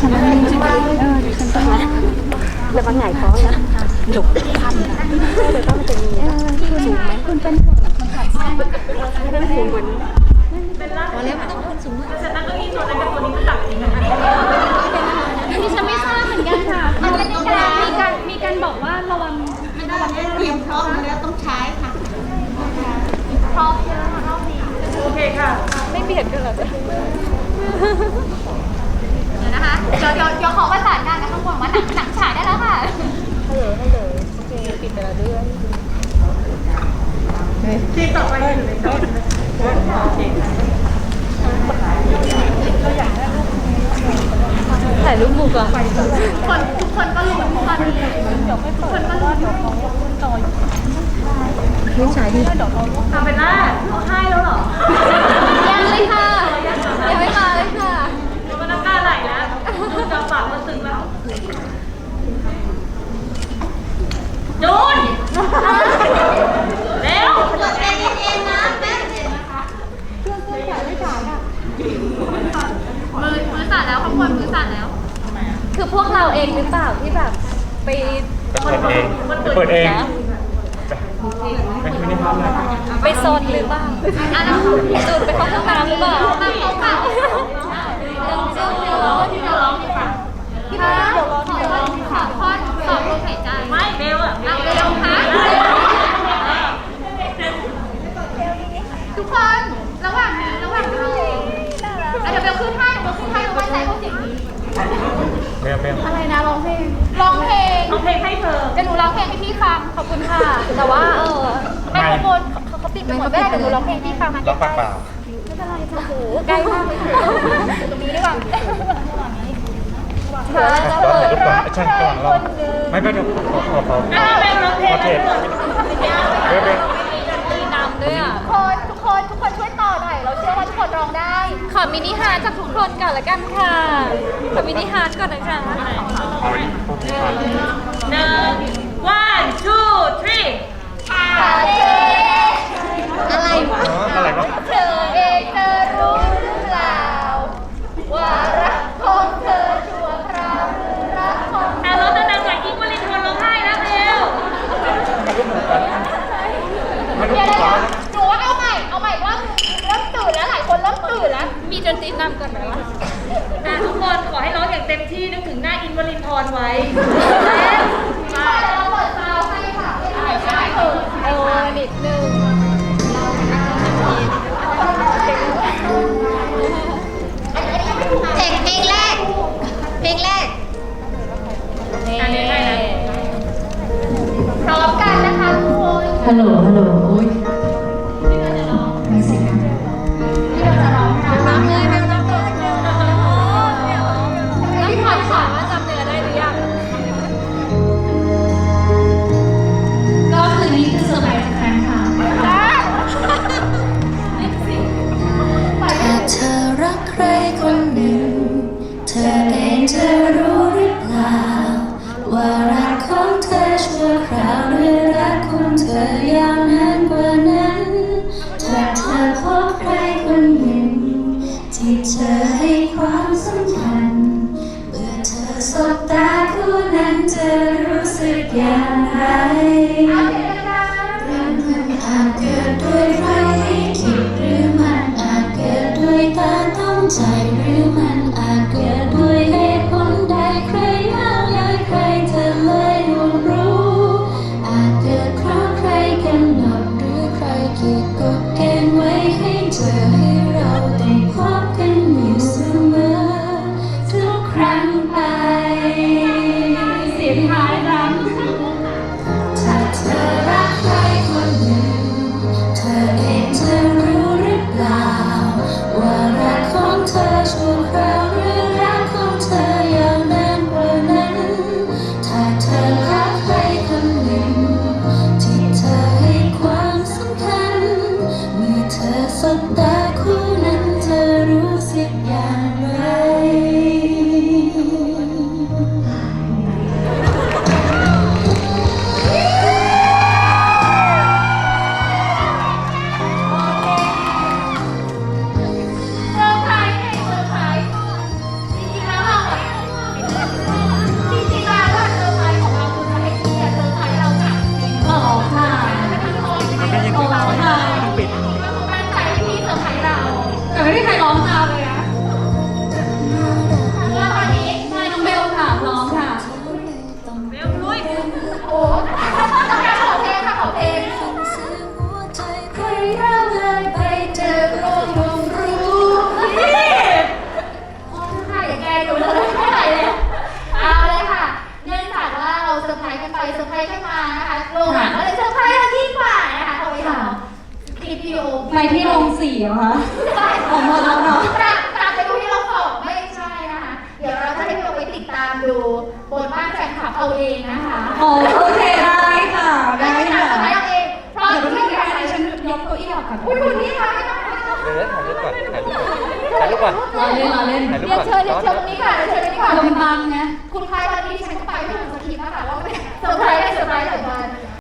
ฉันนั่งนิ่งใช่ไหมเออดี๋ยวฉันต้องนั่งแล้วมันหงายท้องนะหลบพันนะเดี๋ยวต้องจะมีคือสูงไหมคุณเป็นห่วงคนขับใช่ไหมเป็นสูงกว่านี้พอแล้วไม่ต้องคนสูงมากฉันนั่งเก้าอี้ตัวนั้นกับตัวนี้ก็ตัดทิ้งนะคะดิฉันไม่ทราบเหมือนกันค่ะมันเป็นการมีการมีการบอกว่าระวังไม่ได้เตรียมพร้อมแล้วต้องใช้ค่ะพร้อมเยอะค่ะรอบนี้โอเคค่ะ ไม่เบียดกันเหรอจ๊ะ เดี๋ยวเดี๋ยวเดี๋ยวขอประสานงานกันข้างบนว่าหนังหนังฉายได้แล้วค่ะ ฮัลโหลฮัลโหลโอเคปิดไปแล้วด้วยที่ต่อไปอยู่ในจอโอเคถ่ายรูปหมู่ก่อนคนทุกคนก็รู้ทุกคนทุกคนก็รู้ไม่ใช่ดิทำเป็นล่าเขาให้แล้วเหรอ ยังเลยค่ะยังไม่มาเลยค่ะ เดี๋ยวมันน้ำตาไหลแล้วดูจากปากมันตึงแล้วจูนเร็วมือมือสั่นแล้วข้างบนมือสั่นแล้วคือพวกเราเองหรือเปล่าที่แบบไปเปิดเองเปิดเองเป็นมินิฮาร์ดเลยไปโซนหรือเปล่าอันนั้นจูดไปเข้าห้องน้ำหรือเปล่ามาเขาค่ะจูนเดี๋ยวร้องเดี๋ยวร้องดีกว่าพี่ คะขอร้องขอท่อนสอบลมหายใจไม่เบลอะเอาเร็วค่ะทุกคนระหว่างนี้ระหว่างรออะเดี๋ยวเบลขึ้นให้เบลขึ้นให้เราไว้ใจพวกเสียงนี้เบลเบลอะไรนะร้องเพลงร้องเพลงเอาเพลงให้เธอจะหนูร้องเพลงให้พี่ฟังขอบคุณค่ะ แต่ว่าเออไมโครโฟนเขาปิดไปหมดไม่ได้เดี๋ยวหนูร้องเพลงให้พี่ฟังนะร้องปากเปล่าไม่เป็นไรจ้ะโอ้โหใกล้มากเลยตรงนี้ดีกว่า เดี๋ยวเราจะเปิดรูปก่อนใช่ก่อนร้องไม่ไม่เดี๋ยวขอขอขออ้าวเบลร้องเพลงขอเทปเบลเบลมีนำด้วยอะทุกคนทุกคนทุกคนช่วยต่อหน่อย เราเชื่อว่าทุกคนร้องได้ ขอมินิฮาร์ทจากทุกคนก่อนละกันค่ะ ขอมินิฮาร์ทก่อนนะคะหนึ่ง one two three อะไรวะ อ๋ออะไรวะ เธอเองเธอรู้หรือเปล่า ว่ารักของเธอชั่วคราวหรือรักของ อะร้องดังๆหน่อยอิงวลินทนร้องไห้แล้วเร็ว ไม่รู้ เดี๋ยว ตัว เดี๋ยวหนูว่าเอาใหม่ เอาใหม่ว่าเริ่มตื่นแล้วหลายคนเริ่ม ตื่นแล้ว มีดนตรีนำก่อนไหมวะอะทุกคนขอให้ร้องอย่างเต็มที่นึกถึงหน้าอินวลินทรไว้ใช่เราเปิดซาวให้ค่ะใช่ใช่เออเออนิดนึงเพลงเพลงแรก เพลงแรกนี่อันนี้ได้นะพร้อมกันนะคะทุกคน ฮัลโหล ฮัลโหลโอ้ย ต้ ปิด ที่โรงสีเหรอคะออกมาแล้วเนาะกลับกลับไปดูที่เราสอบไม่ใช่นะคะ เดี๋ยวเราจะให้เราไปติดตามดูบนบ้านแฟนคลับเอาเองนะคะอ๋อโอเคได้ค่ะได้